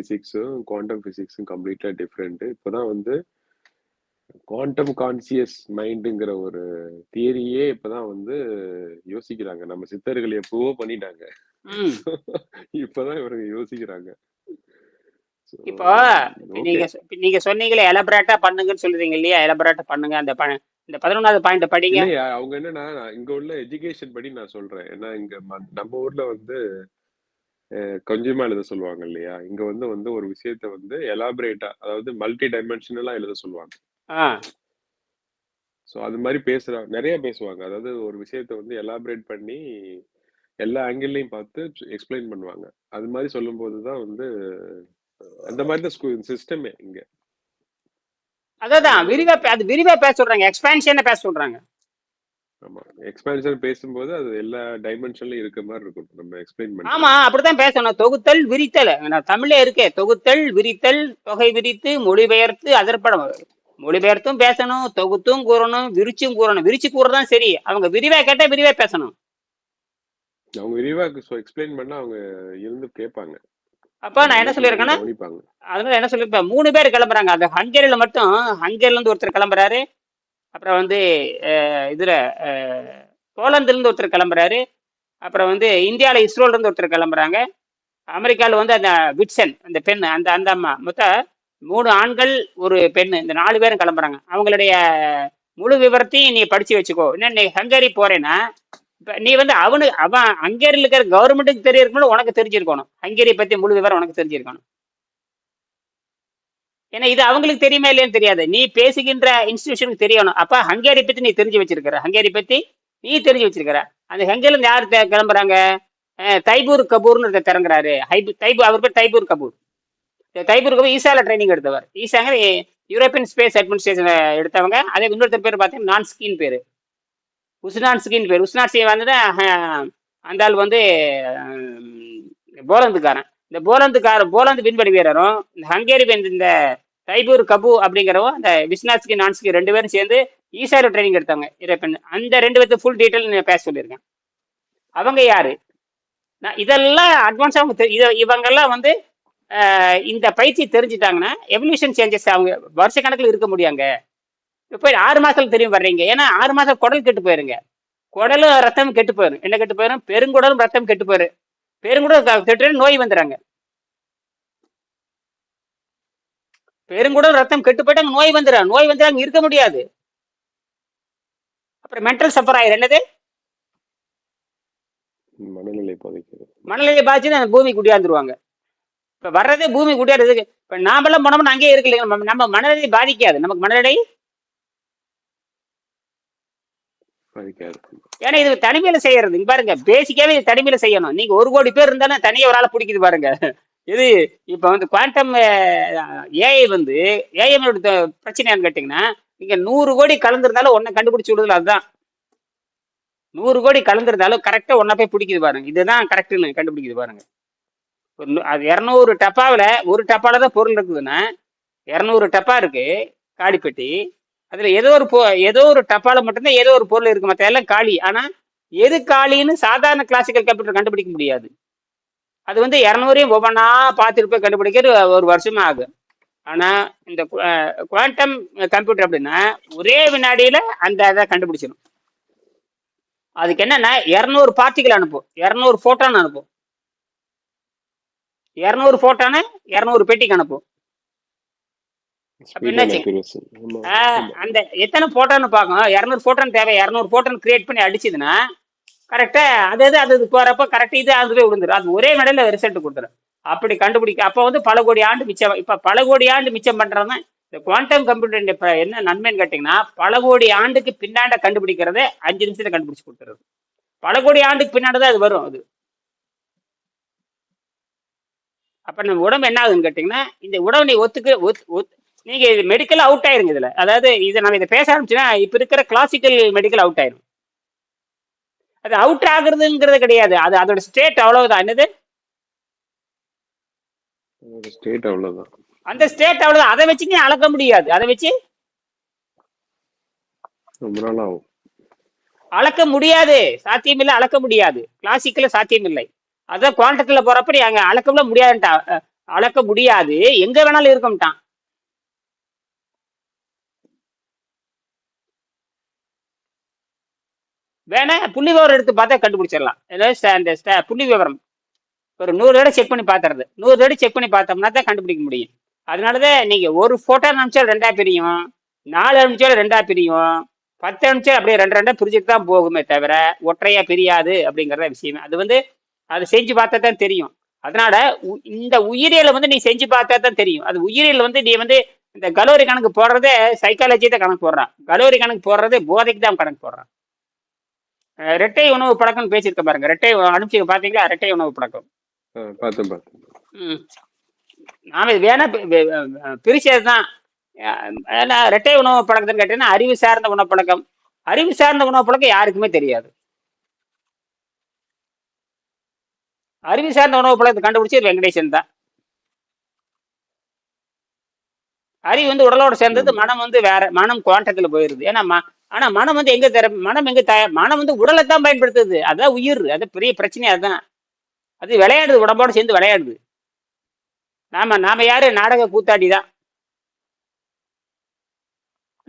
பிசிக்ஸும் quantum பிசிக்ஸும் கம்ப்ளீட்டா different இப்போதான் வந்து குவாண்டம் கான்சியஸ் மைண்டுங்கிற ஒரு தியரியே இப்பதான் வந்து யோசிக்கிறாங்க. நம்ம சித்தர்கள் எப்பவோ பண்ணிட்டாங்க. இப்பதான் இவங்க யோசிக்கிறாங்க. இப்போ. நீங்க இப்ப நீங்க சொன்னீங்களே எலபரேட்டா பண்ணுங்கன்னு சொல்றீங்க இல்லையா? எலபரேட்டா பண்ணுங்க. அந்த இந்த பதினொன்றாவது பாயிண்ட் படிங்க. அவங்க என்னன்னா இங்க உள்ள எஜுகேஷன் படி நான் சொல்றேன். ஏன்னா இங்க நம்ம ஊர்ல வந்து கொஞ்சமா எழுத சொல்லுவாங்க இல்லையா? இங்க வந்து வந்து ஒரு விஷயத்த வந்து எலாபரேட்டா அதாவது மல்டி டைமென்ஷனலா எழுத சொல்லுவாங்க. ஸோ அது மாதிரி பேசுறாங்க நிறைய பேசுவாங்க. அதாவது ஒரு விஷயத்த வந்து எலாபரேட் பண்ணி எல்லா ஆங்கிள்லையும் பார்த்து எக்ஸ்பிளைன் பண்ணுவாங்க. அது மாதிரி சொல்லும்போது தான் வந்து அந்த மாதிரி தான் சிஸ்டமே இங்க. அதான் விரிவா அது விரிவா பேச சொல்றாங்க. எக்ஸ்பான்ஷன் பேச சொல்றாங்க. ஆமா. எக்ஸ்பான்ஷன் பேசும்போது அது எல்லா டைமென்ஷன்லயும் இருக்க மாதிரி இருக்கும். நம்ம எக்ஸ்பிளைன் ஆமா பண்றது அப்படித்தான் பேசணும். தொகுத்தல் விரித்தல். நான் தமிழ்ல இருக்கே. தொகுத்தல் விரித்தல் தொகை விரித்து மொழிபெயர்த்து அதற்படம். மொழிபெயர்த்தும் பேசணும் தொகுத்தும் கூறணும் விரிச்சும் கூறணும். விரிச்சு கூறதான் சரி. அவங்க விரிவா கேட்டா விரிவா பேசணும். அவங்க விரிவா எக்ஸ்பிளைன் பண்ணா அவங்க இருந்து கேட்பாங்க. அப்ப நான் என்ன சொல்லியிருக்கேன்னா அதனால என்ன சொல்லிருப்பேன் மூணு பேர் கிளம்புறாங்க. அந்த ஹங்கேரியில மட்டும் ஹங்கேரில இருந்து ஒருத்தர் கிளம்புறாரு. அப்புறம் வந்து இதில் போலந்துலேருந்து ஒருத்தர் கிளம்புறாரு. அப்புறம் வந்து இந்தியாவில் இஸ்ரோலேருந்து ஒருத்தர் கிளம்புறாங்க. அமெரிக்காவில் வந்து அந்த விட்சன் அந்த பெண் அந்த அந்த அம்மா. மொத்தம் மூணு ஆண்கள் ஒரு பெண் இந்த நாலு பேரும் கிளம்புறாங்க. அவங்களுடைய முழு விவரத்தையும் நீ படிச்சு வச்சுக்கோ. என்ன நீ ஹங்கேரி போறேன்னா இப்போ நீ வந்து அவனு அவன் ஹங்கேரியில் இருக்கிற கவர்மெண்ட்டுக்கு தெரியிருக்கணும் உனக்கு தெரிஞ்சிருக்கணும். ஹங்கேரி பற்றி முழு விவரம் உனக்கு தெரிஞ்சிருக்கணும். ஏன்னா இது அவங்களுக்கு தெரியுமா இல்லையான்னு தெரியாது. நீ பேசுகின்ற இன்ஸ்டிடியூஷனுக்கு தெரியணும். அப்ப ஹங்கேரி பத்தி நீ தெரிஞ்சு வச்சிருக்கிற. ஹங்கேரி பத்தி நீ தெரிஞ்சு வச்சிருக்கிற. அந்த ஹங்கேரில இருந்து யார் தே- கிளம்புறாங்க? தைபூர் கபூர்னு திறங்குறாரு. ஹைபு தைபூர் அவர் பேர் தைபூர் கபூர். தைபூர் கபூர் ஈசால ட்ரைனிங் எடுத்தவர். ஈசாங்க யூரோப்பியன் ஸ்பேஸ் அட்மினிஸ்ட்ரேஷன் எடுத்தவங்க. அதே இன்னொருத்தர் பேர் பார்த்தீங்கன்னா நான் ஸ்கின் பேர். உஸ்னான்ஸ்கின் பேர். உஸ்னான்ஸ்கி வந்து அந்த ஆள் வந்து போலந்துக்காரன். இந்த போலந்துக்கார போலந்து விண்வெளி வீரரும் இந்த ஹங்கேரி இந்த தைபூர் கபு அப்படிங்கிறவங்க அந்த விஸ்னாஸ்கி நான்ஸ்கி ரெண்டு பேரும் சேர்ந்து ஈசாரில் ட்ரைனிங் எடுத்தாங்க யூரோப்பியன் அந்த ரெண்டு பேர்த்து ஃபுல் டீட்டெயில் நான் பேச சொல்லியிருக்கேன். அவங்க யாரு? நான் இதெல்லாம் அட்வான்ஸாக அவங்க இதை இவங்கெல்லாம் வந்து இந்த பயிற்சி தெரிஞ்சுட்டாங்கன்னா எவல்யூஷன் சேஞ்சஸ் அவங்க வருஷ கணக்கில் இருக்க முடியாங்க. இப்போ ஆறு மாதத்தில் தெரியும் வர்றீங்க. ஏன்னா ஆறு மாதம் குடல் கெட்டு போயிருங்க. குடலும் ரத்தம் கெட்டு போயிடும் என்ன கெட்டு போயிடும் பெருங்குடலும் ரத்தம் கெட்டு போயிடும் பெருங்குடல் கெட்டு நோய் வந்துடுறாங்க பெருங்குடல் ரத்தம் கெட்டு போயிட்டாங்க நோய் வந்துடும் நோய் வந்து அங்க இருக்க முடியாது. அப்புறம் மென்டல் சஃபர் ஆயிரும். என்னது? மனநிலை பாதிக்கிறது. மனநிலை பாதிச்சு அந்த பூமி குடியாந்துருவாங்க இப்ப வர்றதே பூமி குடியாடுறதுக்கு இப்ப நாமெல்லாம் போனோம்னா அங்கேயே இருக்கு நம்ம நம்ம மனநிலை பாதிக்காது. நமக்கு மனநிலை ஏன்னா இது தனிமையில செய்யறது. பாருங்க பேசிக்காவே இது தனிமையில செய்யணும். நீங்க ஒரு கோடி பேர் இருந்தாலும் தனியா ஒரு ஆளை பிடிக்குது பாருங்க. இது இப்ப வந்து குவாண்டம் ஏஐ வந்து ஏஐ பிரச்சனை என்னன்னு கேட்டீங்கன்னா நீங்க நூறு கோடி கலந்துருந்தாலும் ஒன்றை கண்டுபிடிச்சு விடுதல அதுதான். நூறு கோடி கலந்துருந்தாலும் கரெக்டா ஒன்ன போய் பிடிக்குது பாருங்க. இதுதான் கரெக்ட்னு கண்டுபிடிக்குது பாருங்க. ஒரு அது இரநூறு டப்பாவில் ஒரு டப்பால தான் பொருள் இருக்குதுன்னா இரநூறு டப்பா இருக்கு காடிப்பெட்டி. அதுல ஏதோ ஒரு பொ- ஏதோ ஒரு டப்பால மட்டும்தான் ஏதோ ஒரு பொருள் இருக்கு மற்ற எல்லாம் காலி. ஆனா எது காலின்னு சாதாரண கிளாசிக்கல் கம்ப்யூட்டர் கண்டுபிடிக்க முடியாது. அது வந்து இரநூறையும் ஒவ்வொன்றா பார்த்துட்டு போய் கண்டுபிடிக்கிறது ஒரு வருஷமா ஆகும் ஆனா இந்த குவாண்டம் கம்ப்யூட்டர் அப்படின்னா ஒரே வினாடியில அந்த இதை கண்டுபிடிச்சிடும் அதுக்கு என்னன்னா இரநூறு பார்ட்டிகள் அனுப்பும். இரநூறு போட்டான் அனுப்பும். இரநூறு போட்டான இரநூறு பெட்டிக்கு அனுப்பும். அந்த எத்தனை போட்டோன்னு பார்க்கும் இரநூறு போட்டோன்னு தேவை. இரநூறு போட்டோன்னு கிரியேட் பண்ணி அடிச்சுதுன்னா கரெக்டா அது அது அது போறப்ப கரெக்ட் இது அதுவே விழுந்துடும் அது ஒரே மேடையில ரிசல்ட் கொடுத்துரும். அப்படி கண்டுபிடிக்க அப்போ வந்து பல கோடி ஆண்டு மிச்சம் இப்போ பல கோடி ஆண்டு மிச்சம் பண்றதுதான் இந்த குவாண்டம் கம்ப்யூட்டர் இப்போ என்ன நன்மைன்னு கேட்டிங்கன்னா பல கோடி ஆண்டுக்கு பின்னாண்ட கண்டுபிடிக்கிறதே அஞ்சு நிமிஷத்தில் கண்டுபிடிச்சு கொடுத்துருது. பல கோடி ஆண்டுக்கு பின்னாடி தான் அது வரும் அது. அப்போ நம்ம உடம்பு என்ன ஆகுதுன்னு கேட்டிங்கன்னா இந்த உடம்பு நீ ஒத்துக்கு ஒத் நீங்கள் இது மெடிக்கல் அவுட் ஆயிருங்க இதில். அதாவது இதை நம்ம இதை பேச ஆரம்பிச்சுன்னா இப்போ இருக்கிற கிளாசிக்கல் மெடிக்கல் அவுட் ஆயிரும். அது அவுட் ஆகுறதுங்கிறது கிடையாது. அது அதோட ஸ்டேட் அவ்வளவுதான். என்னது? ஸ்டேட் அவ்வளவுதான். அந்த ஸ்டேட் அவ்வளவுதான். அதை வச்சு நீ அளக்க முடியாது. அதை வச்சு அளக்க முடியாது. சாத்தியமில்லை அளக்க முடியாது. கிளாசிக்கல சாத்தியமில்லை. அதான் குவாண்டத்துல போறப்ப நீ அங்க அளக்கவே முடியாதுன்ட்டா. அஹ் அளக்க முடியாது. எங்க வேணாலும் இருக்கும்ட்டான் வேணா புள்ளி விவரம் எடுத்து பார்த்தா கண்டுபிடிச்சிடலாம். ஏதாவது ஸ்ட- அந்த புள்ளி விவரம். ஒரு நூறு தடவை செக் பண்ணி பார்த்துறது நூறு தடவை செக் பண்ணி பார்த்தோம்னா தான் கண்டுபிடிக்க முடியும். அதனாலதான் நீங்க ஒரு போட்டோ அனுப்பிச்சாலும் ரெண்டா பிரியும். நாலு அனுப்பிச்சாலும் ரெண்டா பிரியும். பத்து அனுப்பிச்சா அப்படியே ரெண்டு ரெண்டா பிரிச்சுட்டு தான் போகுமே தவிர ஒற்றையா பிரியாது அப்படிங்கிறத விஷயமே. அது வந்து அது செஞ்சு பார்த்தா தான் தெரியும். அதனால உ- இந்த உயிரியலை வந்து நீ செஞ்சு பார்த்தா தான் தெரியும். அது உயிரியல் வந்து நீ வந்து இந்த கலோரி கணக்கு போடுறதே சைக்காலஜி தான் கணக்கு போடுறான். கலோரி கணக்கு போடுறதே போதைக்கு தான் கணக்கு போடுறான். ரெட்டை உணவு பழக்கம்னு பேசியிருக்க பாருங்க. ரெட்டை அனுப்பிச்சு பாத்தீங்களா ரெட்டை உணவு பழக்கம். பார்த்தேன் பார்த்தேன். நாம இது வேணா பிரிச்சது தான். ஏன்னா ரெட்டை உணவு பழக்கத்துன்னு கேட்டீங்கன்னா அறிவு சார்ந்த உணவு பழக்கம். அறிவு சார்ந்த உணவு பழக்கம் யாருக்குமே தெரியாது. அறிவு சார்ந்த உணவு பழக்கத்தை கண்டுபிடிச்சது வெங்கடேசன் தான். அறிவு வந்து உடலோட சேர்ந்தது மனம் வந்து வேற மனம் குவாண்டத்துல போயிருது. ஏன்னா ஆனா மனம் வந்து எங்க தர மனம் எங்க த மனம் வந்து உடலை தான் பயன்படுத்துது. அதான் உயிர் அது பெரிய பிரச்சனை அதுதான். அது விளையாடுது உடம்போட சேர்ந்து விளையாடுது. நாம நாம யாரு? நாடக கூத்தாடி தான்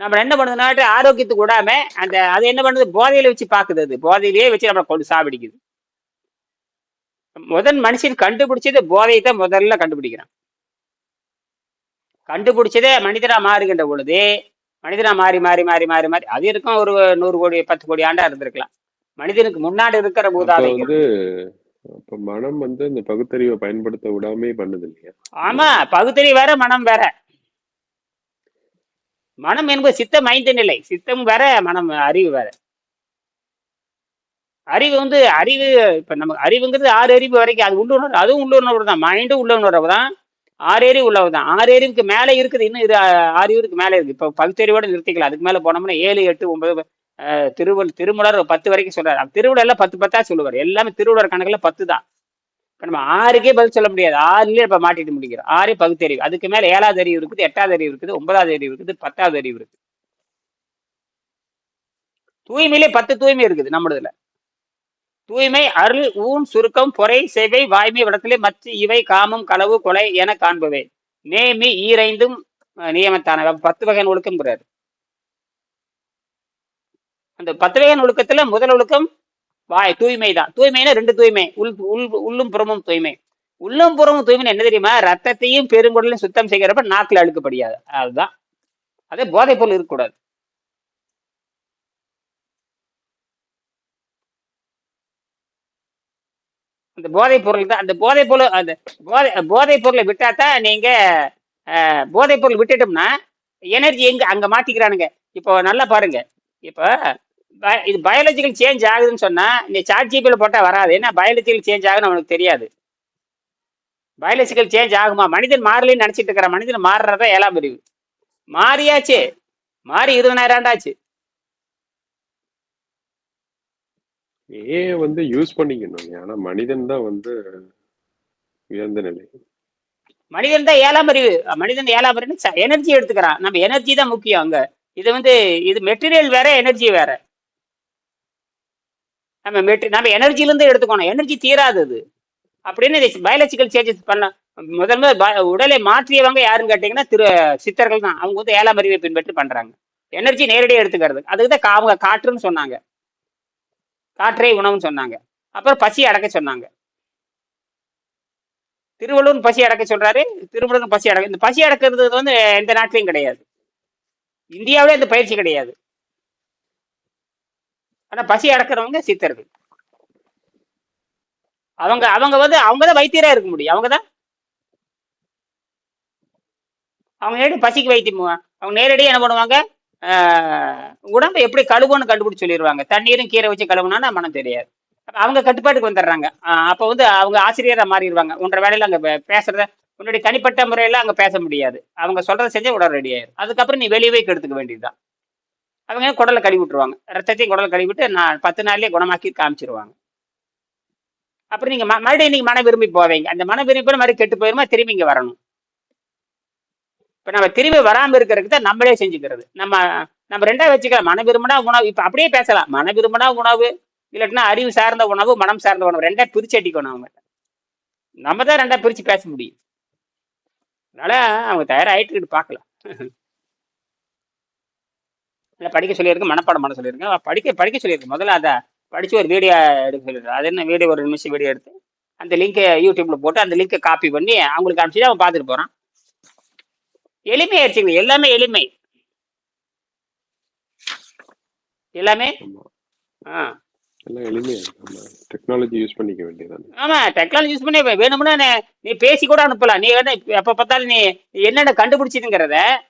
நம்ம என்ன பண்ணுதுனாட்டு ஆரோக்கியத்துக்கு விடாம அந்த அது என்ன பண்ணுது? போதையில வச்சு பாக்குது அது. போதையிலேயே வச்சு நம்மளை கொண்டு சாப்பிடிக்குது. முதன் மனுஷன் கண்டுபிடிச்சது போதையை தான் முதல்ல கண்டுபிடிக்கிறான். கண்டுபிடிச்சதே மனிதனா மாறுகின்ற பொழுது மனிதனா மாறி மாறி மாறி மாறி மாறி. அது இருக்கும் ஒரு நூறு கோடி பத்து கோடி ஆண்டா இருந்திருக்கலாம். மனிதனுக்கு முன்னாடி இருக்கிற மூதாதைகள் வந்து அப்ப மனம் வந்து இந்த பகுத்தறிவை பயன்படுத்த விடாமே பண்ணுது இல்லையா? ஆமா பகுத்தறிவு வேற மனம் வேற. மனம் என்பது சித்தம் ஐந்து நிலை. சித்தம் வேற மனம் அறிவு வேற. அறிவு வந்து அறிவு இப்ப நம்ம அறிவுங்கிறது ஆறு அறிவு வரைக்கும். அது உள்ளுணர்வு அதுவும் உள்ளுணர்வு தான். மைண்டும் உள்ளுணர்வு தான். ஆறு அறிவு தான் ஆறு அறிவுக்கு இருக்குது இன்னும் இது அஹ், ஆறு அறிவுக்கு மேல இருக்கு. இப்போ பகுத்தறிவோட நிறுத்திக்கலாம். அதுக்கு மேலே போனோம்னா ஏழு எட்டு ஒன்பது திருவள் திருமலர் பத்து வரைக்கும் சொல்றாரு. திருவிழா எல்லாம் பத்து பத்தா சொல்லுவார். எல்லாமே திருவிழர் கணக்குல பத்து தான். இப்போ நம்ம ஆறுக்கே பதில் சொல்ல முடியாது. ஆறுலேயே இப்போ மாட்டிட்டு முடிக்கிறோம். ஆறே பகுத்தறிவு. அதுக்கு மேலே ஏழாவது அறிவு இருக்குது எட்டாவது அறிவு இருக்குது ஒன்பதாவது அறிவு இருக்குது பத்தாவது அறிவு இருக்குது. தூய்மையிலே பத்து தூய்மை இருக்குது நம்மளதுல. தூய்மை அருள் ஊன் சுருக்கம் பொறை செவை வாய்மை வடத்திலே மற்ற இவை காமம் களவு கொலை என காண்பவை நேமி ஈரைந்தும் நியமத்தான பத்து வகை ஒழுக்கம்ங்கிறாரு அந்த பத்து வகை ஒழுக்கத்துல முதல் ஒழுக்கம் வாய் தூய்மை தான். தூய்மைனா ரெண்டு தூய்மை. உள் உள் உள்ளும் புறமும் தூய்மை. உள்ளும் புறமும் தூய்மை என்ன தெரியுமா? ரத்தத்தையும் பெருங்குடலையும் சுத்தம் செய்கிறப்ப நாக்கில் அழுக்கப்படியாது அதுதான். அதே போதைப் பொருள் இருக்கக்கூடாது. அந்த போதைப் பொருள் தான் அந்த போதைப் பொருள் அந்த போதை போதைப் பொருளை விட்டாதான் நீங்க அஹ், போதைப் பொருள் விட்டுட்டோம்னா எனர்ஜி எங்க அங்க மாட்டிக்கிறானுங்க. இப்போ நல்லா பாருங்க. இப்போ ப- இது பயாலஜிக்கல் சேஞ்ச் ஆகுதுன்னு சொன்னா இந்த சாட் ஜிபியில் போட்டா வராது. ஏன்னா பயாலஜிக்கல் சேஞ்ச் ஆகுன்னு அவனுக்கு தெரியாது. பயாலஜிக்கல் சேஞ்ச் ஆகுமா? மனிதன் மாறலன்னு நினைச்சிட்டு இருக்கிற மனிதன் மாறுறதா ஏழாம் பிரிவு. மாறியாச்சு. மாறி இருபதாயிரம் ஆண்டாச்சு. ஏ வந்து யூஸ் பண்ணிக்கணும். ஆனா மனிதன் தான் வந்து உயர்ந்த நிலை. மனிதன் தான் ஏழாம் அறிவு. மனிதன் ஏழாம் அறிவு எனர்ஜி எடுத்துக்கிறான். நம்ம எனர்ஜி தான் முக்கியம் அங்க. இது வந்து இது மெட்டீரியல் வேற எனர்ஜி வேற. நம்ம மெட்ரி நம்ம எனர்ஜில இருந்து எடுத்துக்கணும். எனர்ஜி தீராது அது. அப்படின்னு பயாலஜிக்கல் சேஞ்சஸ் பண்ண முதல்ல ப- உடலை மாற்றியவங்க யாருன்னு கேட்டீங்கன்னா திரு சித்தர்கள் தான். அவங்க வந்து ஏழாம் அறிவை பின்பற்றி பண்றாங்க. எனர்ஜி நேரடியாக எடுத்துக்கிறது. அதுக்கு தான் அவங்க காற்றுன்னு சொன்னாங்க. காற்றே உணவுன்னு சொன்னாங்க. அப்புறம் பசி அடக்க சொன்னாங்க. திருவள்ளுவர் பசி அடக்க சொல்றாரு திருவள்ளுவர் பசி அடக்க இந்த பசி அடக்கிறது வந்து எந்த நாட்டிலையும் கிடையாது. இந்தியாவிலே இந்த பயிற்சி கிடையாது. ஆனா பசி அடக்கிறவங்க சித்தர்கள். அவங்க அவங்க வந்து அவங்க தான் வைத்தியரா இருக்க முடியும். அவங்க தான். அவங்க நேரடி பசிக்கு வைத்தியம் அவங்க நேரடியாக என்ன பண்ணுவாங்க? உடம்பை எப்படி கழுவுன்னு கண்டுபிடிச்சு சொல்லிடுவாங்க தண்ணீரும் கீரை வச்சு கழுவுனா மனம் தெரியாது. அவங்க கட்டுப்பாட்டுக்கு வந்துடுறாங்க. அப்போ வந்து அவங்க ஆசிரியராக மாறிடுவாங்க. ஒன்றரை வேலையில் அங்கே பேசுறத உன்னுடைய தனிப்பட்ட முறையில் அங்கே பேச முடியாது. அவங்க சொல்கிறத செஞ்சால் உடல் ரெடி ஆயிரும். அதுக்கப்புறம் நீ வெளியவே கெடுத்துக்க வேண்டியதுதான் அவங்க குடலை கழுவி விட்டுருவாங்க. ரத்தத்தையும் குடலை கழுவி விட்டு நான் பத்து நாள்லேயே குணமாக்கி காமிச்சிருவாங்க. அப்புறம் நீங்கள் ம- மறுபடியும் நீங்கள் மன விரும்பி போவீங்க. அந்த மன விரும்பி மறுபடியும் கெட்டு போயிருமா? திரும்பி இங்கே வரணும். இப்போ நம்ம திரும்பி வராமல் இருக்கிறதுக்கு தான் நம்மளே செஞ்சுக்கிறது. நம்ம நம்ம ரெண்டா வச்சுக்கலாம். மன விரும்பினா உணவு இப்போ அப்படியே பேசலாம். மன விரும்பினா உணவு இல்லாட்டினா அறிவு சார்ந்த உணவு மனம் சார்ந்த உணவு. ரெண்டா பிரிச்சு அடிக்கணும் அவங்க. நம்ம தான் ரெண்டா பிரிச்சு பேச முடியும். அதனால அவங்க தயாராகிட்டு பார்க்கலாம். இல்லை படிக்க சொல்லியிருக்கேன் மனப்பாடம் பண்ண சொல்லியிருக்கேன் படிக்க படிக்க சொல்லியிருக்கேன் முதல்ல அதை படித்து ஒரு வீடியோ எடுக்க சொல்லியிருக்கேன் அது என்ன வீடியோ ஒரு நிமிஷம் வீடியோ எடுத்து அந்த லிங்கை யூடியூப்பில் போட்டு அந்த லிங்கை காப்பி பண்ணி அவங்களுக்கு அனுப்பிச்சு அவன் பார்த்துட்டு போகிறான் எளிமையாயிருச்சுங்க எல்லாமே எளிமை. எல்லாமே? ஆ. எல்லாம் எளிமையா இருக்கு. நம்ம டெக்னாலஜி யூஸ் பண்ணிக்க வேண்டியதானே. ஆமா. டெக்னாலஜி யூஸ் பண்ணி வேணும்னா நீ- பேசி கூட அனுப்பலாம். நீ இப்ப எப்ப பார்த்தாலும் நீ என்னென்ன கண்டுபிடிச்சிருங்கிறத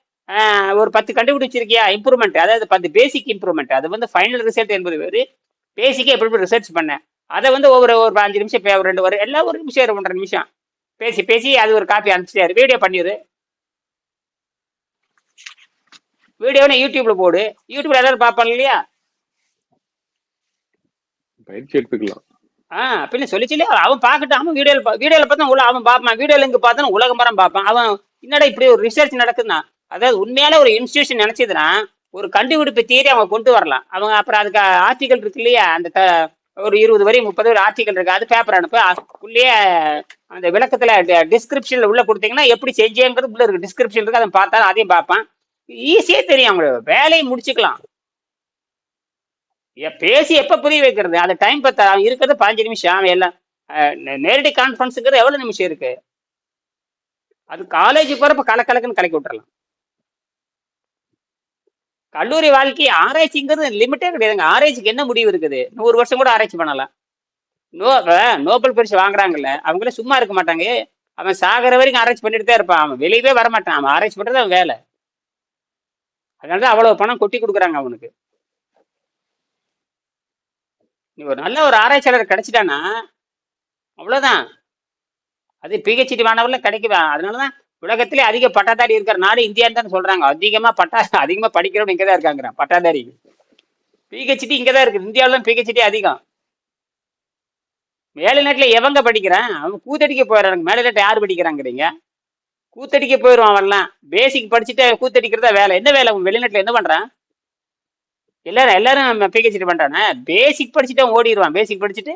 ஒரு பத்து கண்டுபிடிச்சிருக்கியா? இம்ப்ரூவ்மெண்ட் அதாவது பத்து பேசிக் இம்ப்ரூவ்மெண்ட் அது வந்து ஃபைனல் ரிசல்ட் என்பது வேறு பேசிக்கே எப்படி எப்படி ரிசர்ச் பண்ண. அதை வந்து ஒவ்வொரு ஒரு அஞ்சு நிமிஷம் ரெண்டு ஒரு எல்லாம் ஒரு நிமிஷம் நிமிஷம். பேசி பேசி அது ஒரு காப்பி அனுப்பிச்சிட்டாரு. வீடியோ பண்ணிடு. வீடியோன்னு யூடியூப்ல போடு. யூடியூப்ல எல்லாரும் பார்ப்பாங்க இல்லையா? பயிற்சி எடுத்துக்கலாம். ஆ பின்ன சொல்லிச்சுலே அவன் பார்க்கட்டும் அவன் வீடியோல வீடியோல பார்த்தா உள்ள அவன் பார்ப்பான். வீடியோல இங்க பார்த்தாலும் உலகம் மரம் பார்ப்பான். அவன் என்னடா இப்படி ஒரு ரிசர்ச் நடக்குதுன்னா? அதாவது உண்மையால ஒரு இன்ஸ்டியூஷன் நினைச்சதுன்னா ஒரு கண்டுபிடிப்பு தியரி அவங்க கொண்டு வரலாம். அவங்க அப்புறம் அதுக்கு ஆர்டிகல் இருக்கு இல்லையா? அந்த ஒரு இருபது வரி முப்பது வரி ஆர்டிகல் இருக்கு. அது பேப்பர் அனுப்பு. உள்ளேயே அந்த விளக்கத்துல டிஸ்கிரிப்ஷன்ல உள்ள கொடுத்தீங்கன்னா எப்படி செஞ்சேங்கிறது உள்ள இருக்கு. டிஸ்கிரிப்ஷன் இருக்கு அதை பார்த்தா அதையும் பார்ப்பான். ஈஸியா தெரியும் அவங்களுக்கு வேலையை முடிச்சுக்கலாம். பேசி எப்ப புரிய வைக்கிறது? அந்த டைம் பார்த்தா அவன் இருக்கிறது பதினஞ்சு நிமிஷம். அவன் எல்லாம் நேரடி கான்ஃபரன்ஸுங்கிறது எவ்வளவு நிமிஷம் இருக்கு? அது காலேஜ் போறப்ப கலக்கலக்குன்னு கலக்கி விட்டுறலாம். கல்லூரி வாழ்க்கை ஆராய்ச்சிங்கிறது லிமிட்டே கிடையாதுங்க. ஆராய்ச்சிக்கு என்ன முடிவு இருக்குது? நூறு வருஷம் கூட ஆராய்ச்சி பண்ணலாம். நோ நோபல் பரிசு வாங்குறாங்கல்ல. அவங்களே சும்மா இருக்க மாட்டாங்க. அவன் சாகிற வரைக்கும் ஆராய்ச்சி பண்ணிட்டு தான் இருப்பான். அவன் வெளியவே வர மாட்டான் அவன் ஆராய்ச்சி பண்றது அவன் வேலை. அதனாலதான் அவ்வளவு பணம் கொட்டி கொடுக்குறாங்க அவனுக்கு. நீ ஒரு நல்ல ஒரு ஆராய்ச்சியாளர் கிடைச்சிட்டானா அவ்வளவுதான். அது பிஹெச்டி மாணவர்கள் கிடைக்குதான் அதனாலதான் உலகத்திலே அதிக பட்டாதாரி இருக்கிற நாடு இந்தியான்னு தான் சொல்றாங்க. அதிகமா பட்டா அதிகமா படிக்கிறவங்க இங்கதான் இருக்காங்க பட்டாதாரி. பிஹெச்டி இங்கதான் இருக்கு இந்தியாவில தான் பிஹெச்டி அதிகம். மேல்நாட்டுல எவங்க படிக்கிறான்? அவன் கூத்தடிக்க போயிடறாங்க மேல்நாட்டுல யார் படிக்கிறாங்கிறீங்க? கூத்தடிக்க போயிடுவான் அவன்லாம். பேசிக் படிச்சுட்டு கூத்தடிக்கிறதா வேலை. என்ன வேலை? வெளிநாட்டுல என்ன பண்றான்? எல்லாரும் எல்லாரும் பிஹெச்டி பண்றானே? பேசிக் படிச்சுட்டு ஓடிடுவான். பேசிக் படிச்சுட்டு?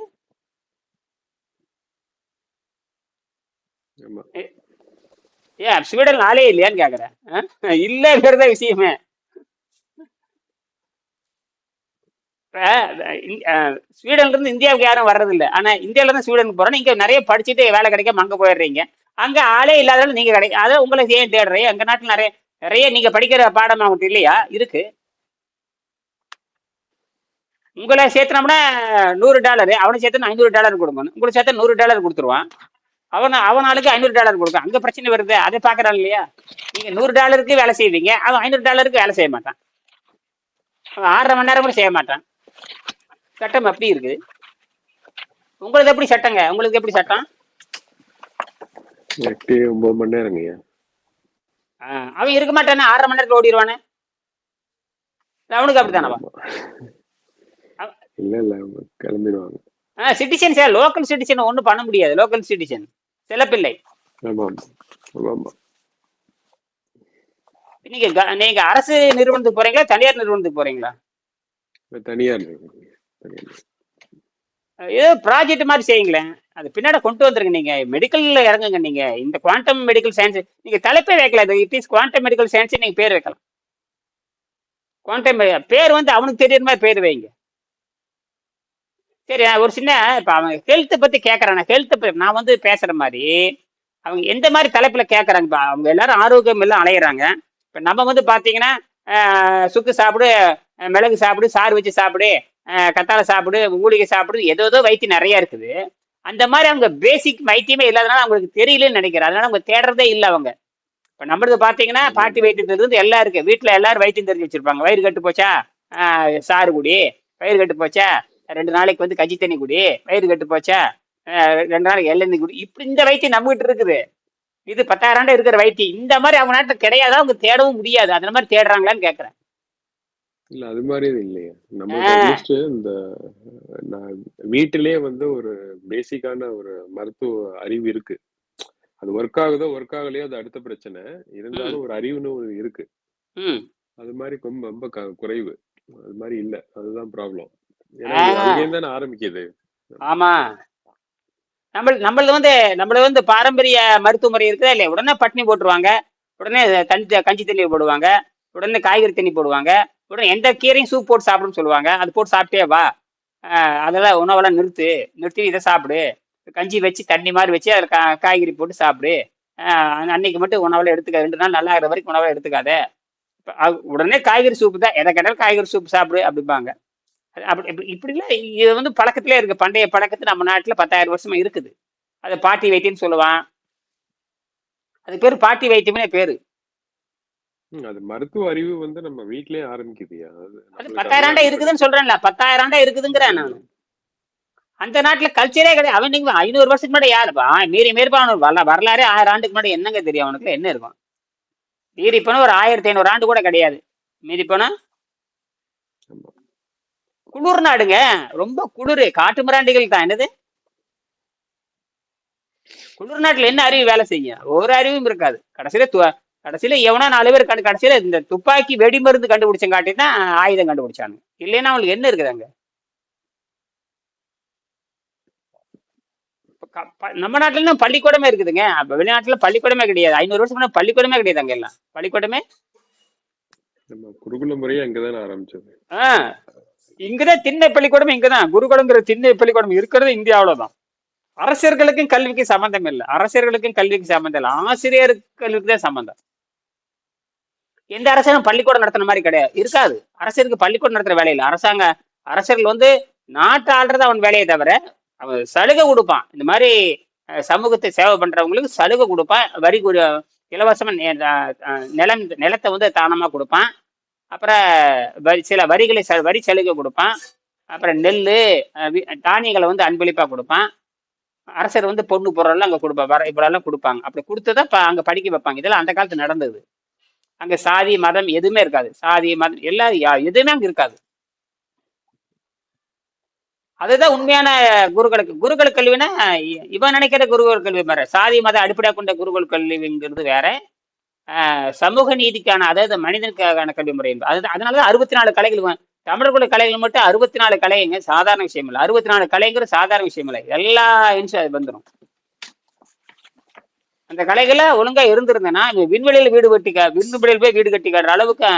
ஏன் ஸ்வீடன் ஆளே இல்லையான்னு கேக்குறேன் ஆ? இல்லங்கிறத விஷயமே. ஸ்வீடன்ல இருந்து இந்தியாவுக்கு யாரும் வர்றது இல்ல ஆனா இந்தியால இருந்து ஸ்வீடனுக்கு போறோம் நீங்க நிறைய படிச்சுட்டு வேலை கிடைக்காம அங்க போயிடுறீங்க. அங்க ஆளே இல்லாதனால நீங்க கிடைக்கும் அதான் உங்களை ஏன் தேடுறேன் எங்க நாட்டில் நிறைய நிறைய நீங்க படிக்கிற பாடம் அவங்ககிட்ட இல்லையா? இருக்கு. உங்களை சேர்த்தனோம்னா நூறு டாலர் அவனை சேர்த்தா ஐநூறு டாலர் கொடுக்கணும் உங்களை சேர்த்தா நூறு டாலர் கொடுத்துருவான். அவன் அவன் ஆளுக்கு ஐநூறு டாலர் கொடுக்கும். அங்க பிரச்சனை வருது அதை பாக்குறான் இல்லையா? நீங்க நூறு டாலருக்கு வேலை செய்வீங்க அவன் ஐநூறு டாலருக்கு வேலை செய்ய மாட்டான். அவன் ஆறரை மணி நேரம் கூட செய்ய மாட்டான். சட்டம் அப்படி இருக்குது உங்களுக்கு எப்படி சட்டங்க? உங்களுக்கு எப்படி சட்டம்? எட்டு ஒன்பது மணி நேரங்கய்யா. அவன் இருக்க மாட்டானே ஆறரை மணி நேரத்துல ஓடிடுவானே அவனுக்கு அப்படித்தானவா. இல்ல இல்ல கிளம்பிடுவாங்க. சிட்டிசன் சார் லோக்கல் சிட்டிசன் ஒன்றும் பண்ண முடியாது லோக்கல் சிட்டிசன் ஆமா ஆமா நீங்க நீங்க அரசு நிறுவனத்துக்கு போறீங்களா தனியார் நிறுவனத்துக்கு போறீங்களா. தனியார் ஏதோ ப்ராஜெக்ட் மாதிரி செய்யுங்களேன். அது பின்னாடி கொண்டு வந்துருங்க நீங்க. மெடிக்கல்ல இறங்குங்க நீங்க. இந்த குவாண்டம் மெடிக்கல் சயின்ஸ் நீங்க தலைப்பே வைக்கலாம் it is quantum medical science நீங்க பேர் வைக்கலாம். குவாண்டம் பேர் வந்து அவனுக்கு தெரியுற மாதிரி பேர் வைங்க. சரி ஒரு சின்ன இப்போ அவன் ஹெல்த்தை பத்தி கேட்கறான் ஹெல்த்தை நான் வந்து பேசுற மாதிரி அவங்க எந்த மாதிரி தலைப்புல கேட்கறாங்க இப்போ அவங்க எல்லாரும் ஆரோக்கியம் எல்லாம் அலையிறாங்க. இப்போ நம்ம வந்து பாத்தீங்கன்னா சுக்கு சாப்பிடு மிளகு சாப்பிடு சாறு வச்சு சாப்பிடு கத்தாழை சாப்பிடு மூலிகை சாப்பிடு ஏதோ ஏதோ வைத்தியம் நிறைய இருக்குது. அந்த மாதிரி அவங்க பேசிக் வைத்தியமே இல்லாதனால அவங்களுக்கு தெரியலன்னு நினைக்கிறேன். அதனால அவங்க தேடுறதே இல்லை அவங்க. இப்ப நம்மளது பாத்தீங்கன்னா பாட்டி வைத்தியம் தெரிஞ்சது எல்லாம் இருக்கு. வீட்டுல எல்லாரும் வைத்தியம் தெரிஞ்சு வச்சிருப்பாங்க. வயிறு கட்டு போச்சா? சாறு குடி. வயிறு கட்டு போச்சா? ரெண்டு நாளைக்கு வந்து கஞ்சி தண்ணி குடி. வயிறு கட்டு போச்சா? ரெண்டு நாளைக்கு எள்ளெண்ணெய் குடி. இப்படி இந்த வைத்தியம் நம்ம கிட்ட இருக்குது. இது பத்தாயிரம் ஆண்டு இருக்கிற வைத்தியம். இந்த மாதிரி அவங்க நாட்டுல கிடையாது? அவங்க தேடவும் முடியாது. அந்த மாதிரி தேடுறாங்களான்னு கேக்குறேன். இல்ல அது மாதிரி இல்லையா. நம்ம. அட்லீஸ்ட் இந்த நான் வீட்டிலேயே வந்து ஒரு பேசிக்கான ஒரு மருத்துவ அறிவு இருக்கு. அது ஒர்க் ஆகுதோ ஒர்க் ஆகலையோ அது அடுத்த பிரச்சனை. இருந்தாலும் ஒரு அறிவுன்னு ஒரு இருக்கு. அது மாதிரி ரொம்ப ரொம்ப குறைவு. அது மாதிரி இல்ல. அதுதான் ப்ராப்ளம் ஏன்னா அங்கேயும் தானே ஆரம்பிக்குது. ஆமா. நம்ம நம்மளது வந்து நம்மளது வந்து பாரம்பரிய மருத்துவ முறை இருக்குதா இல்லையா? உடனே பட்னி போட்டுருவாங்க. உடனே தண்ணி கஞ்சி தண்ணி போடுவாங்க. உடனே காய்கறி தண்ணி போடுவாங்க. உடனே எந்த கீரையும் சூப் போட்டு சாப்பிடுன்னு சொல்லுவாங்க. அது போட்டு சாப்பிட்டே வா. அதெல்லாம் உணவெல்லாம் நிறுத்து. நிறுத்தி இதை சாப்பிடு. கஞ்சி வச்சு தண்ணி மாதிரி வச்சு அதில் கா காய்கறி போட்டு சாப்பிடு. அன்னைக்கு மட்டும் உணவெல்லாம் எடுத்துக்க ரெண்டு நாள் நல்லா ஆகிற வரைக்கும் உணவெல்லாம் எடுத்துக்காத. உடனே காய்கறி சூப்பு தான். எதை கேட்டாலும் காய்கறி சூப் சாப்பிடு அப்படிம்பாங்க. அது அப்படி இப்படி இப்படிலாம் இது வந்து பழக்கத்திலே இருக்கு. பண்டைய பழக்கத்து நம்ம நாட்டில் பத்தாயிரம் வருஷமா இருக்குது. அது பாட்டி வைத்தியம்னு சொல்லுவான். அது பேர் பாட்டி வைத்தியம்னே பேரு. அது மருத்துவ அறிவு வந்து நம்ம வீட்லயே ஆரம்பிக்குதுயா? அது பத்தாயிரம் ஆண்டா இருக்குதுன்னு சொல்றேன்ல பத்தாயிரம் ஆண்டா இருக்குதுங்கிறேன் நான். அந்த நாட்டுல கல்ச்சரே கிடையாது. அவன் நீங்க ஐநூறு வருஷத்துக்கு முன்னாடி யாருப்பா மீறி மீறிப்பா அவனுக்கு வரல வரலாறே ஆயிரம் ஆண்டுக்கு முன்னாடி என்னங்க தெரியும் அவனுக்கு? என்ன இருக்கும்? மீறி போனா ஒரு ஆயிரத்தி ஐநூறு ஆண்டு கூட கிடையாது. மீறி போனா. குளிர் நாடுங்க. ரொம்ப குளிர். காட்டு மிராண்டிகள் தான். என்னது? குளிர் நாட்டுல என்ன அறிவு வேலை செய்யும்? ஒரு அறிவும் இருக்காது. கடைசியில கடைசியில எவனோ நாலு பேர் கண்டு கடைசியில இந்த துப்பாக்கி வெடி மருந்து கண்டுபிடிச்சங்காட்டி தான் ஆயுதம் கண்டுபிடிச்சானுங்க இல்லைன்னா அவங்களுக்கு என்ன இருக்குது அங்க? நம்ம நாட்டுல பள்ளிக்கூடமே இருக்குதுங்க. வெளிநாட்டுல பள்ளிக்கூடமே கிடையாது. ஐநூறு வருஷம் முன்னாடி பள்ளிக்கூடமே கிடையாது அங்க எல்லாம். பள்ளிக்கூடமே? குருகுல முறையே அங்கதானே ஆரம்பிச்சது. ஆஹ் இங்கதான் திண்ணை பள்ளிக்கூடம் இங்கதான். குருகுலங்கிற திண்ணை பள்ளிக்கூடம் இருக்கிறது இந்தியாவில தான் அரசர்களுக்கும் கல்விக்கும் சம்பந்தம் இல்லை. அரசர்களுக்கும் கல்விக்கும் சம்பந்தம் இல்லை. ஆசிரியர் கல்விக்கு தான் சம்பந்தம். எந்த அரசாங்கம் பள்ளிக்கூடம் நடத்துன மாதிரி கிடையாது. இருக்காது. அரசருக்கு பள்ளிக்கூடம் நடத்துற வேலையில் அரசாங்க அரசர்கள் வந்து நாட்டை ஆள்றது அவன் வேலையை தவிர அவன் சலுகை கொடுப்பான். இந்த மாதிரி சமூகத்தை சேவை பண்றவங்களுக்கு சலுகை கொடுப்பான். வரி கூட இலவசமா நிலம் நிலத்தை வந்து தானமா கொடுப்பான். அப்புறம் வரி சில வரிகளை ச வரி சலுகை கொடுப்பான். அப்புறம் நெல் தானியங்களை வந்து அன்பளிப்பா கொடுப்பான். அரசர் வந்து பொண்ணு பொருளெல்லாம் அங்கே கொடுப்பா வர இவ்வளோலாம் கொடுப்பாங்க. அப்படி கொடுத்ததான் இப்போ அங்கே படிக்க வைப்பாங்க. இதெல்லாம் அந்த காலத்து நடந்தது. அங்க சாதி மதம் எதுவுமே இருக்காது. சாதி மதம் எல்லா எதுவுமே அங்க இருக்காது. அதுதான் உண்மையான குருகளுக்கு குருகுல கல்வினா இவன் நினைக்கிற குருகுல கல்வி வேற. சாதி மத அடிப்படையாக கொண்ட குருகுல கல்விங்கிறது வேற. ஆஹ் சமூக நீதிக்கான அதாவது மனிதனுக்கான கல்வி முறை என்பது. அது அதனாலதான் அறுபத்தி நாலு கலைகள் வ- கலைகள் மட்டும் அறுபத்தி நாலு கலைங்க சாதாரண விஷயம் இல்லை அறுபத்தி நாலு கலைங்கிற சாதாரண விஷயம் இல்லை எல்லா இன்சும் அது வந்துடும் அந்த கலைகளை ஒழுங்கா இருந்திருந்தேன்னா இவன் விண்வெளியில வீடு கட்டிக்க விண்வெளியில் போய் வீடு கட்டி அளவுக்கு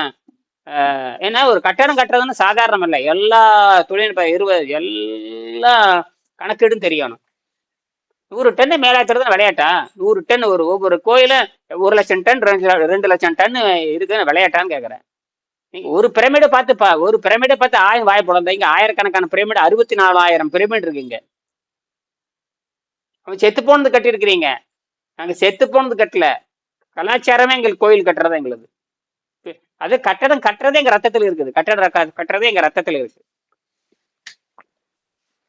ஏன்னா ஒரு கட்டடம் கட்டுறதுன்னு சாதாரணம் இல்லை. எல்லா தொழில்நுட்ப இருபது எல்லா கணக்கீடும் தெரியணும். நூறு டன் மேலாத்துறது விளையாட்டா? நூறு டன் ஒரு ஒவ்வொரு கோயில ஒரு லட்சம் டன் ரெண்டு ரெண்டு லட்சம் டன் இருக்குன்னு விளையாட்டான்னு கேட்குறேன் நீங்க ஒரு பிரமிடை பார்த்து பா ஒரு பிரமிடை பார்த்து ஆயிரம் வாய் பிறந்த இங்க ஆயிரக்கணக்கான பிரமிடு அறுபத்தி நாலாயிரம் பிரமிட் இருக்குங்க அவன் செத்து போனது கட்டியிருக்கிறீங்க. நாங்க செத்து போனது கட்டல. கலாச்சாரமே எங்களுக்கு கோயில் கட்டுறதா எங்களுக்கு. அது கட்டடம் கட்டுறதே எங்க ரத்தத்துல இருக்குது. கட்டடம் கட்டுறதே எங்க ரத்தத்துல இருக்கு.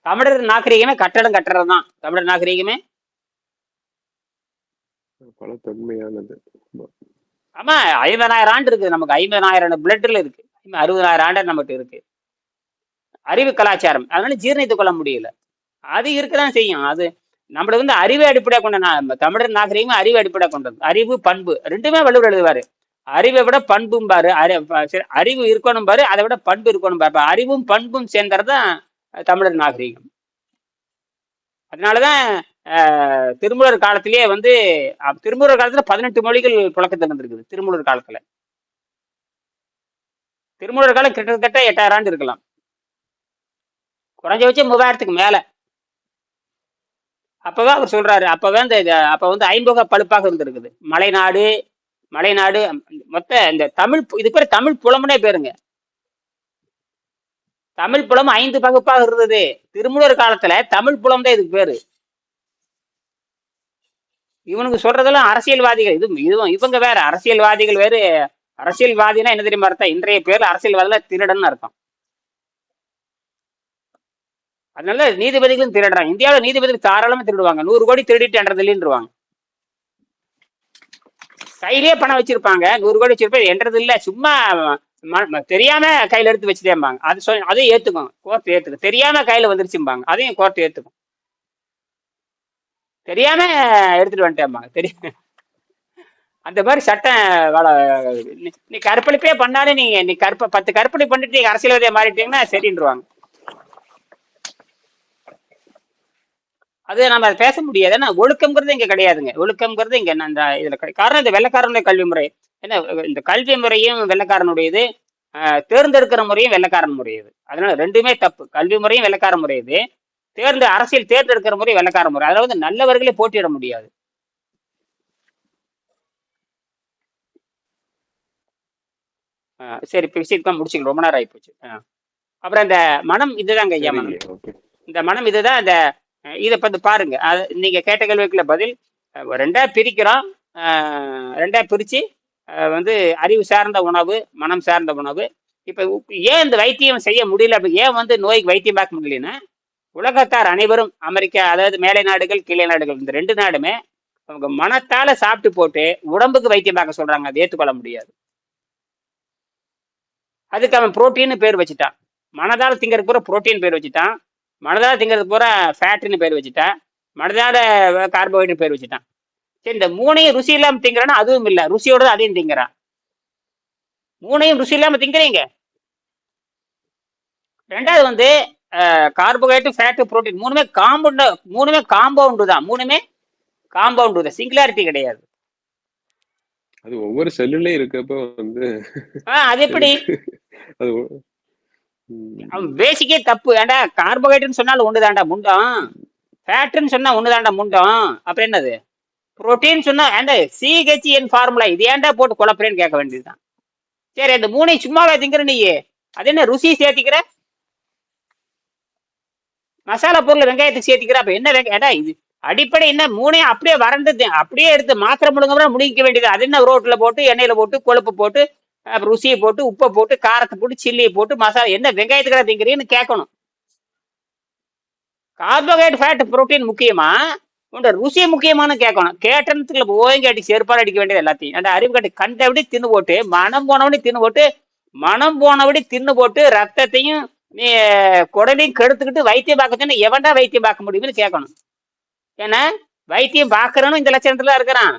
தமிழர் நாகரிகமே கட்டடம் கட்டுறது தான் தமிழர் நாகரிகமே. பல தொன்மையானது. ஆமா. ஐம்பதாயிரம் ஆண்டு இருக்குது நமக்கு ஐம்பதாயிரம் பிளட்ல இருக்கு. அறுபதாயிரம் ஆண்டு நம்மகிட்ட இருக்கு. அறிவு கலாச்சாரம். அதனால ஜீரணித்துக் கொள்ள முடியல. அது இருக்கதான் செய்யும். அது நம்மளுக்கு வந்து அறிவை அடிப்படையாக கொண்ட நம்ம தமிழர் நாகரிகமும் அறிவு அடிப்படையாக கொண்டது. அறிவு பண்பு ரெண்டுமே வலுவர் எழுதுவாரு. அறிவை விட பண்பும் பாரு சரி, அறிவு இருக்கணும் பாரு அதை விட பண்பு இருக்கணும் பாரு. அறிவும் பண்பும் சேர்ந்ததுதான் தமிழர் நாகரிகம். அதனாலதான் திருமூலர் காலத்திலேயே வந்து திருமூலர் காலத்துல பதினெட்டு மொழிகள் புழக்கத்தில் இருந்திருக்குது திருமூலர் காலத்துல. திருமூலர் காலம் கிட்டத்தட்ட எட்டாயிரம் ஆண்டு இருக்கலாம். வச்சு மூவாயிரத்துக்கு மேலே. அப்பவே அவர் சொல்றாரு அப்பவே இந்த இது- அப்ப வந்து ஐம்பக பழுப்பாக இருந்திருக்குது. மலைநாடு மலைநாடு மொத்த இந்த தமிழ் பு- இது பேர் தமிழ் புலம்னே பேருங்க. தமிழ் புலம் ஐந்து பகுப்பாக இருந்தது. திருமூலர் காலத்துல தமிழ் புலம் தான் இதுக்கு பேரு. இவனுக்கு சொல்றதெல்லாம் அரசியல்வாதிகள் இது இதுவும் இவங்க வேற அரசியல்வாதிகள் வேறு. அரசியல்வாதினா என்ன தெரியுமா அர்த்தம்? இன்றைய பேர் அரசியல்வாதில திருடன் அர்த்தம். அதனால நீதிபதிகளும் திருடுறாங்க. இந்தியாவில் நீதிபதிகள் தாராளமா திருடுவாங்க. நூறு கோடி திருடிட்டு என்றதில்லைன்றுவாங்க கையிலே பணம் வச்சிருப்பாங்க. நூறு கோடி வச்சிருப்பேன் என்றது இல்ல சும்மா ம- தெரியாம கையில எடுத்து வச்சுட்டேம்பாங்க. அது சொல் அதையும் ஏத்துக்கும். கோர்ட் ஏத்துக்கும் தெரியாம கையில வந்துருச்சும்பாங்க. அதையும் கோர்ட் ஏத்துக்கும். தெரியாம எடுத்துட்டு வந்துட்டேம்பாங்க. தெரியும் அந்த மாதிரி சட்டம் நீ- கற்பழிப்பே பண்ணாலே நீங்க நீ கற்ப பத்து கற்பழி பண்ணிட்டு நீங்க அரசியல்வாதியை மாறிட்டீங்கன்னா சரின்றுவாங்க. அது நம்ம அதை பேச முடியாது. ஏன்னா ஒழுக்கம்ங்கிறது இங்க கிடையாதுங்க. ஒழுக்கம்ங்கிறது இங்க இந்த இதுல காரணம் இந்த வெள்ளக்காரனுடைய கல்வி முறை. என்ன இந்த கல்வி முறையும் வெள்ளக்காரனுடையது. தேர்ந்தெடுக்கிற முறையும் வெள்ளக்காரன் முறையது அதனால ரெண்டுமே தப்பு. கல்வி முறையும் வெள்ளக்கார முறையது. தேர்ந்து அரசியல் தேர்ந்தெடுக்கிற முறை வெள்ளக்கார முறை. அதாவது நல்லவர்களே போட்டியிட முடியாது. சரி விஷயத்தான் முடிச்சுக்கலாம் ரொம்ப நேரம் ஆயிப்போச்சு. ஆஹ். அப்புறம் இந்த மனம் இதுதாங்க ஐயா மனம். இந்த மனம் இதுதான் இந்த அஹ், இதை பார்த்து பாருங்க. அது நீங்க கேட்ட கேள்விக்குள்ள பதில் ரெண்டா பிரிக்கிறோம். ரெண்டா பிரிச்சு வந்து அறிவு சார்ந்த உணவு மனம் சார்ந்த உணவு. இப்ப ஏன் இந்த வைத்தியம் செய்ய முடியல அப்படி ஏன் வந்து நோய்க்கு வைத்தியம் பார்க்க முடியலன்னா உலகத்தார் அனைவரும் அமெரிக்கா அதாவது மேலை நாடுகள் கீழே நாடுகள் இந்த ரெண்டு நாடுமே அவங்க மனத்தால சாப்பிட்டு போட்டு உடம்புக்கு வைத்தியம் பார்க்க சொல்றாங்க. அதை ஏற்றுக்கொள்ள முடியாது. அதுக்கு அவன் புரோட்டீன் பேர் வச்சுட்டான். மனதால் திங்கிறதுக்கு பூரா புரோட்டீன் பேர் வச்சுட்டான். மனதால திங்கிறதுக்கு பூரா ஃபேட்டுன்னு பேர் வச்சுட்டான் மனதால கார்போஹைட்ரேட் பேர் வச்சுட்டான். சரி இந்த மூணையும் ருசி இல்லாம திங்கிறானா அதுவும் இல்லை ருசியோட தான் அதையும் திங்கிறான். மூணையும் ருசி இல்லாம திங்கிறீங்க ரெண்டாவது வந்து கார்போஹைட்ரேட் ஃபேட்டு புரோட்டீன் மூணுமே காம்பவுண்ட் மூணுமே காம்பவுண்டு தான். மூணுமே காம்பவுண்டு தான். சிங்குலாரிட்டி கிடையாது. அது ஒவ்வொரு செல்லுலயும் இருக்கப்ப வந்து அது எப்படி? அவன் பேசிக்கே தப்பு. ஏன்டா கார்போஹைட்ரேட் சொன்னாலும் ஒண்ணுதான்டா முண்டம். ஃபேட்டுன்னு சொன்னா ஒண்ணுதான்டா முண்டம். அப்புறம் என்னது? புரோட்டீன் சொன்னா ஏன்டா சிஹெச்என் ஃபார்முலா இது ஏன்டா போட்டு குழப்பறேன்னு கேட்க வேண்டியதுதான். சரி அந்த மூணையும் சும்மாவே திங்கிற நீ? அது என்ன ருசி சேர்த்திக்கிற? மசாலா பொருள் வெங்காயத்துக்கு சேர்த்திக்கிற? அப்ப என்ன வெங்காயம் இது அடிப்படை என்ன? மூணையும் அப்படியே வறண்டு அப்படியே எடுத்து மாத்திரை முழுங்க முடிக்க வேண்டியது. அது என்ன ரோட்ல போட்டு எண்ணெயில போட்டு கொழுப்பு போட்டு ருசியை போட்டு உப்பை போட்டு காரத்தை போட்டு சில்லியை போட்டு மசாலா என்ன வெங்காயத்துக்கு திங்கிறீன்னு கேட்கணும். கார்போஹைட்ரேட் ஃபேட் புரோட்டீன் முக்கியமா? உண்ட ருசி முக்கியமானு கேட்கணும். கேட்டனத்துக்குள்ள ஓய்ங்க அடி செருப்பால் அடிக்க வேண்டியது எல்லாத்தையும். அந்த அறிவு கட்டி கண்டபடி தின்னு போட்டு மனம் போனபடி தின்னு போட்டு மனம் போனபடி தின்னு போட்டு ரத்தத்தையும் நீ குடலையும் கெடுத்துக்கிட்டு வைத்தியம் பார்க்க சொன்னா எவன்டா வைத்தியம் பார்க்க முடியும்னு கேட்கணும். ஏன்னா வைத்தியம் பார்க்கறவனும் இந்த லட்சணத்துல இருக்கிறான்.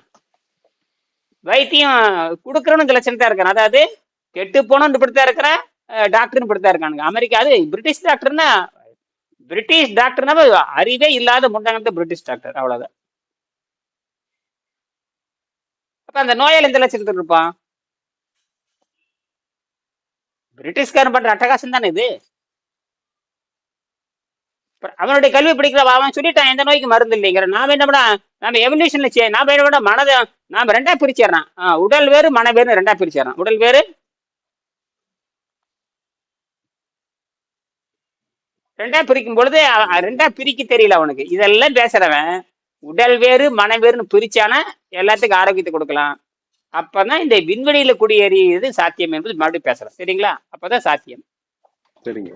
வைத்தியம் கொடுக்கறவனும் இந்த தான் இருக்கிறான் அதாவது கெட்டு போனோம் இப்படித்தான் இருக்கிறான் டாக்டர்னு இப்படித்தான் இருக்கானுங்க. அமெரிக்கா அது பிரிட்டிஷ் டாக்டர்னா பிரிட்டிஷ் டாக்டர்னா அறிவே இல்லாத முண்டங்கத்த பிரிட்டிஷ் டாக்டர் அவ்வளவுதான். அப்ப அந்த நோயாளி எந்த லட்சணத்தில் இருப்பான்? பிரிட்டிஷ்காரன் பண்ற அட்டகாசம் தானே இது? அவனுடைய கல்வி படிக்கிற அவன் சொல்லிட்டான் எந்த நோய்க்கு மருந்து இல்லைங்கிற. நாம என்ன பண்ண நாம எவல்யூஷன்ல செய்ய நாம என்ன பண்ண மனதை நாம ரெண்டா பிரிச்சிடறான். உடல் வேறு மன வேறு ரெண்டா பிரிச்சிடறான். உடல் வேறு ரெண்டா பிரிக்கும் பொழுது ரெண்டா பிரிக்க தெரியல அவனுக்கு. இதெல்லாம் பேசுறவன் உடல் வேறு மனம் வேறுன்னு பிரிச்சானா எல்லாத்துக்கும் ஆரோக்கியத்தை கொடுக்கலாம். அப்பதான் இந்த விண்வெளியில குடியேறியது சாத்தியம் என்பது மறுபடியும் பேசுறேன் சரிங்களா? அப்பதான் சாத்தியம். சரிங்க.